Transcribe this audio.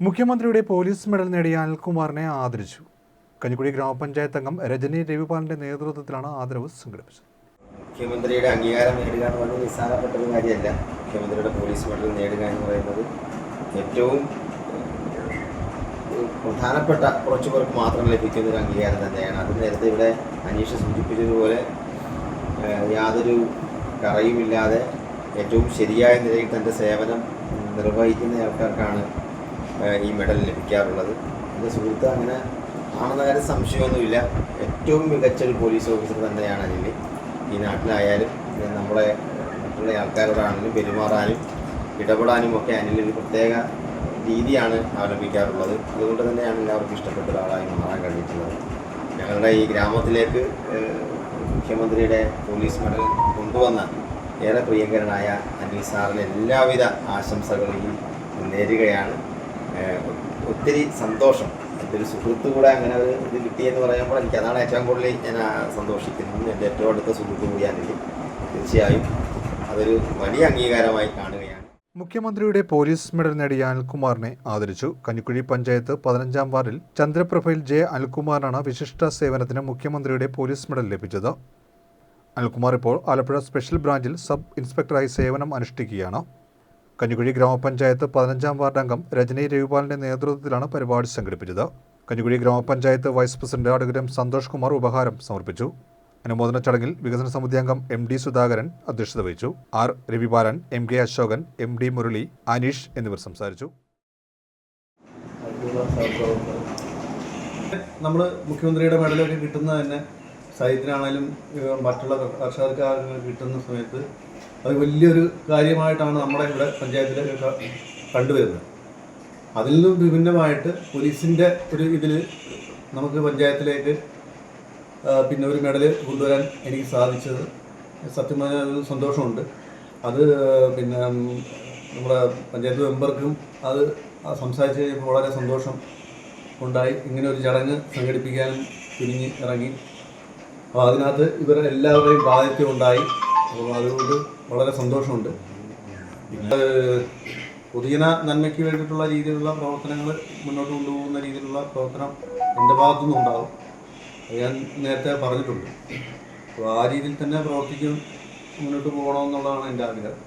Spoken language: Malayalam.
മുഖ്യമന്ത്രിയുടെ പോലീസ് മെഡൽ നേടിയ അനിൽകുമാറിനെ ആദരിച്ചു. കഞ്ഞിക്കുഴി ഗ്രാമപഞ്ചായത്ത് അംഗം രജനി രവിപാലിന്റെ നേതൃത്വത്തിലാണ് ആദരവ് സംഘടിപ്പിച്ചത്. മുഖ്യമന്ത്രിയുടെ അംഗീകാരം നേടുക എന്ന് പറയുന്നത് നിസ്സാരപ്പെട്ട ഒരു കാര്യമല്ല. മുഖ്യമന്ത്രിയുടെ പോലീസ് മെഡൽ നേടുക എന്ന് പറയുന്നത് ഏറ്റവും പ്രധാനപ്പെട്ട കുറച്ചു പേർക്ക് മാത്രം ലഭിക്കുന്ന ഒരു അംഗീകാരം തന്നെയാണ്. അത് നേരത്തെ ഇവിടെ അനീഷ് സൂചിപ്പിച്ചതുപോലെ യാതൊരു കറയുമില്ലാതെ ഏറ്റവും ശരിയായ നിലയിൽ തന്റെ സേവനം നിർവഹിക്കുന്ന ആൾക്കാർക്കാണ് ഈ മെഡൽ ലഭിക്കാറുള്ളത്. എന്റെ സുഹൃത്ത് അങ്ങനെ ആണെന്ന കാര്യം സംശയമൊന്നുമില്ല. ഏറ്റവും മികച്ച ഒരു പോലീസ് ഓഫീസർ തന്നെയാണ് അനിൽ. ഈ നാട്ടിലായാലും നമ്മളെ മറ്റുള്ള ആൾക്കാരോടാണെങ്കിലും പെരുമാറാനും ഇടപെടാനും ഒക്കെ അനിലൊരു പ്രത്യേക രീതിയാണ് അവലംബിക്കാറുള്ളത് അതുകൊണ്ട് തന്നെയാണ് എല്ലാവർക്കും ഇഷ്ടപ്പെട്ട ഒരാളായി മാറാൻ കഴിഞ്ഞിട്ടുള്ളത്. ഞങ്ങളുടെ ഈ ഗ്രാമത്തിലേക്ക് മുഖ്യമന്ത്രിയുടെ പോലീസ് മെഡൽ കൊണ്ടുവന്ന ഏറെ പ്രിയങ്കരനായ അനിൽ സാറിന് എല്ലാവിധ ആശംസകളും നേരുകയാണ് ഒത്തിരി സന്തോഷം. എന്റെ ഒരു സുഹൃത്ത് കൂടെ അങ്ങനെ ഒരു ഇത് കിട്ടിയെന്ന് പറയുമ്പോൾ എനിക്ക് അതാണ് ഏറ്റവും കൂടുതൽ ഞാൻ സന്തോഷിക്കുന്നത്. എന്റെ ഏറ്റവും അടുത്ത സുഹൃത്ത് കൂടിയാണെങ്കിൽ തീർച്ചയായും അതൊരു വലിയ അംഗീകാരമായി കാണുകയാണ്. മുഖ്യമന്ത്രിയുടെ പോലീസ് മെഡൽ നേടിയ അനിൽകുമാറിനെ ആദരിച്ചു. കഞ്ഞിക്കുഴി പഞ്ചായത്ത് പതിനഞ്ചാം വാർഡിൽ ചന്ദ്രപ്രഭയിൽ ജെ. അനിൽകുമാറിനാണ് വിശിഷ്ട സേവനത്തിന് മുഖ്യമന്ത്രിയുടെ പോലീസ് മെഡൽ ലഭിച്ചത്. അനിൽകുമാർ ഇപ്പോൾ ആലപ്പുഴ സ്പെഷ്യൽ ബ്രാഞ്ചിൽ സബ് ഇൻസ്പെക്ടറായി സേവനം അനുഷ്ഠിക്കുകയാണ്. കഞ്ഞിക്കുഴി ഗ്രാമപഞ്ചായത്ത് പതിനഞ്ചാം വാർഡ് അംഗം രജനി രവിപാലിന്റെ നേതൃത്വത്തിലാണ് പരിപാടി സംഘടിപ്പിച്ചത്. കഞ്ഞിക്കുഴി ഗ്രാമപഞ്ചായത്ത് vice president advocate Santhosh Kumar ഉപഹാരം സമർപ്പിച്ചു. അനുമോദന ചടങ്ങിൽ വികസന സമിതി അംഗം എം ഡി സുധാകരൻ അധ്യക്ഷത വഹിച്ചു. R Ravipalan M K Ashokan M D Murali Aneesh എന്നിവർ സംസാരിച്ചു. നമ്മൾ മുഖ്യമന്ത്രിയുടെ മെഡലൊക്കെ കിട്ടുന്നത് തന്നെ സൈറ്റിനാണേലും ഏഹ് മറ്റുള്ള കർഷകർക്ക് കിട്ടുന്ന സമയത്ത് അത് വലിയൊരു കാര്യമായിട്ടാണ് നമ്മുടെ ഇവിടെ പഞ്ചായത്തിൽ കണ്ടുവരുന്നത്. അതിൽ നിന്നും വിഭിന്നമായിട്ട് പോലീസിന്റെ ഒരു ഇതിൽ നമുക്ക് പഞ്ചായത്തിലേക്ക് പിന്നെ ഒരു മെഡൽ കൊണ്ടുവരാൻ എനിക്ക് സാധിച്ചത്. സത്യം പറഞ്ഞാൽ സന്തോഷമുണ്ട്. അത് പിന്നെ നമ്മുടെ പഞ്ചായത്ത് മെമ്പർക്കും അത് സംസാരിച്ച് കഴിഞ്ഞപ്പോൾ വളരെ സന്തോഷം ഉണ്ടായി. ഇങ്ങനെ ഒരു ചടങ്ങ് സംഘടിപ്പിക്കാനും തിരിഞ്ഞ് ഇറങ്ങി. അപ്പോൾ അതിനകത്ത് ഇവരെല്ലാവരുടെയും പ്രാതിഥ്യം ഉണ്ടായി അപ്പോൾ അതുകൊണ്ട് വളരെ സന്തോഷമുണ്ട്. പൊതുജന നന്മയ്ക്ക് വേണ്ടിയിട്ടുള്ള രീതിയിലുള്ള പ്രവർത്തനങ്ങൾ മുന്നോട്ട് കൊണ്ടുപോകുന്ന രീതിയിലുള്ള പ്രവർത്തനം എന്റെ ഭാഗത്തുനിന്നും ഉണ്ടാകും ഞാൻ നേരത്തെ പറഞ്ഞിട്ടുണ്ട്. അപ്പോൾ ആ രീതിയിൽ തന്നെ പ്രവർത്തിക്കും മുന്നോട്ട് പോകണമെന്നുള്ളതാണ് എന്റെ ആഗ്രഹം.